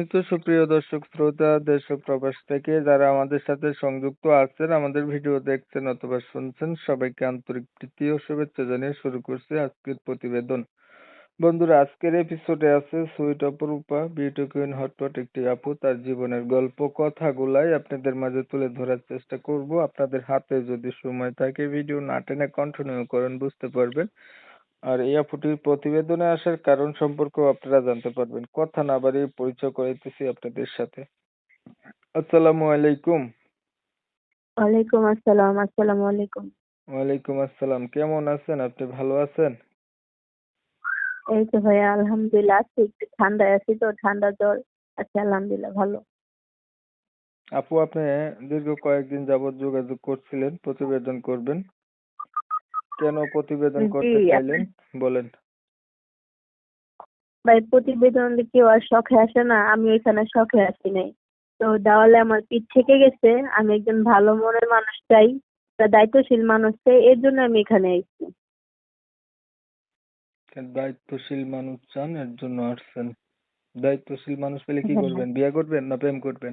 সুপ্রিয় দর্শক, শ্রোতা, দেশ ও প্রবাস থেকে যারা আমাদের সাথে সংযুক্ত আছেন, আমাদের ভিডিও দেখছেন অথবা শুনছেন, সবাইকে আন্তরিক প্রীতি ও শুভেচ্ছা জানিয়ে শুরু করছি আজকের প্রতিবেদন। বন্ধুরা, আজকের এপিসোডে আছে সুইট অপরূপা বিউটি কুইন হটপট একটি আপু, তার জীবনের গল্প, কথাগুলাই আপনাদের মাঝে তুলে ধরার চেষ্টা করব। আপনাদের হাতে যদি সময় থাকে, ভিডিও না টেনে কন্টিনিউ করেন, বুঝতে পারবেন। আর এই আপুটির প্রতিবেদনে আসার কারণ সম্পর্কেও আপনারা জানতে পারবেন। কথা না বাড়িয়ে পরিচয় করাইতেছি আপনাদের সাথে। আসসালামু আলাইকুম। ওয়ালাইকুম আসসালাম আসসালামু আলাইকুম। ওয়ালাইকুম আসসালাম কেমন আছেন? আপনি ভালো আছেন? এই তো ভাইয়া আলহামদুলিল্লাহ আছি। একটু ঠান্ডায় আছি তো ঠান্ডা জ্বর। আছি আলহামদুলিল্লাহ ভালো। আপু আপনি দীর্ঘ কয়েকদিন যাবত যোগাযোগ করছিলেন প্রতিবেদন করবেন। কেন প্রতিবেদন করতে চাইলেন? বলেন। ভাই প্রতিবেদন কেউ আর শখে আসে না আমি এখানে শখে আসি নাই। তো দেওয়ালে আমার পিঠ থেকে গেছে আমি একজন ভালো মনের মানুষ চাই দায়িত্বশীল মানুষ চাই এর জন্য আমি এখানে এসেছি দায়িত্বশীল মানুষ চান এর জন্য আসছেন? দায়িত্বশীল মানুষ পেলে কি হ্যাঁ, করবেন? বিয়ে করবেন না প্রেম করবেন?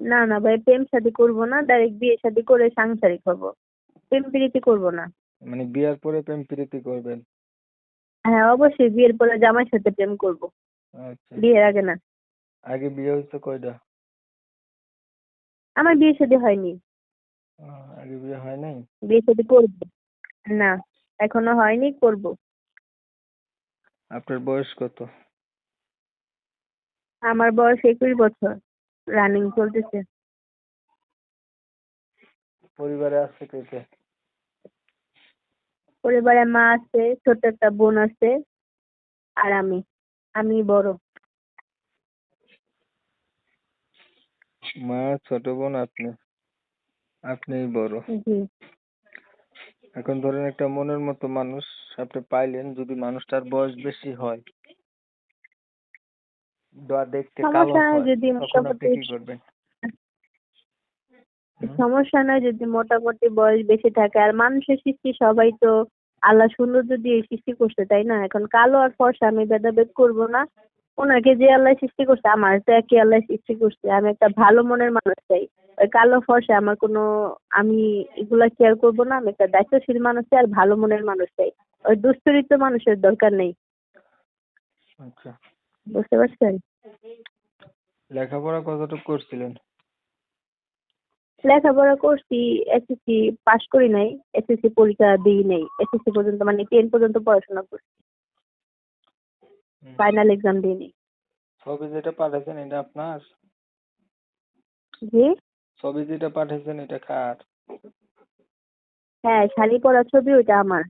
না না ভাই প্রেম শাদি করব না ডাইরেক্ট বিয়ে শাদি করে সাংসারিক হব। প্রেম প্রীতি করব না। মানে বিয়ের পরে প্রেম প্রীতি করবেন? হ্যাঁ অবশ্যই বিয়ের পরে জামাইয়ের সাথে প্রেম করব। আচ্ছা। বিয়ের আগে না। আগে বিয়ে হয়েছে কয়টা? আমার বিয়ে শাদি হয়নি। আগে বিয়ে হয় নাই? বিয়ে শাদি করব। না এখনও হয়নি করব। আপনার বয়স কত? আমার বয়স একুশ বছর। রানিং চলতেছে। পরিবারে আছে কে কে? পরিবারে মা আছে ছোট একটা বোন আছে আর আমি আমি বড়। মা ছোট বোন আপনি আপনিই বড়। জি। এখন ধরেন একটা মনের মতো মানুষ আপনি পাইলেন যদি মানুষটার বয়স বেশি হয় দেখতে কালো হয় যদি তখন আপনি কি করবেন? সমস্যা নয় যদি মোটামুটি বয়স বেশি থাকে। আর মানুষের সৃষ্টি সবাই তো আল্লাহ সৌন্দর্য দিয়ে সৃষ্টি করছে তাই না? এখন কালো আর ফর্সা আমি ভেদাভেদ করব না। ওনাকে যে আল্লাহ সৃষ্টি করছে আমার তো একই আল্লাহ সৃষ্টি করছে। আমি একটা ভালো মনের মানুষ চাই। ওই কালো ফর্সা আমার কোনো আমি এগুলা কেয়ার করব না। আমি একটা দায়িত্বশীল মানুষ চাই আর ভালো মনের মানুষ চাই। ওই দুশ্চরিত্র মানুষের দরকার নেই। আচ্ছা। বুঝতে পারছেন? লেখাপড়া কতটুকু করছিলেন? লেখাপড়া করছি এসএসসি পাশ করি নাই এসএসসি পরীক্ষা দিই নাই এসএসসি পর্যন্ত মানে টেন পর্যন্ত পড়াশোনা করছি। ফাইনাল এক্সাম দিইনি ছবি যেটা পাঠাইছেন এটা আপনার? জি? ছবি যেটা পাঠাইছেন এটা কার? হ্যাঁ শাড়ি পরা ছবি ওইটা আমার।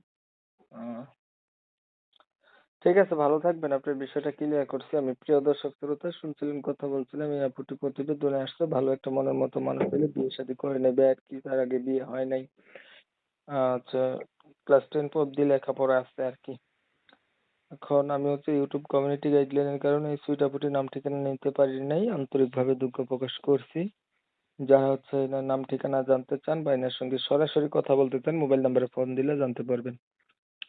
ঠিক আছে, ভালো থাকবেন। আপনার বিষয়টা ক্লিয়ার করছি। আমি প্রিয় দর্শক, শ্রোতা, শুনছিলেন, কথা বলছিলাম, এই আপুটি প্রতিবেদনে আসছে। ভালো একটা মনের মতো মানুষ পেলে বিয়ে শাদী করে নেবে। আর কি, তার আগে বিয়ে হয় নাই। আচ্ছা ক্লাস টেন অব্দি লেখাপড়া আছে আর কি। এখন আমি হচ্ছে ইউটিউব কমিউনিটি গাইডলাইনের কারণে এই সুইট আপুটির নাম ঠিকানা নিতে পারি নাই। আন্তরিকভাবে দুঃখ প্রকাশ করছি। যারা হচ্ছে নাম ঠিকানা জানতে চান বা এনার সঙ্গে সরাসরি কথা বলতে চান মোবাইল নাম্বারে ফোন দিলে জানতে পারবেন।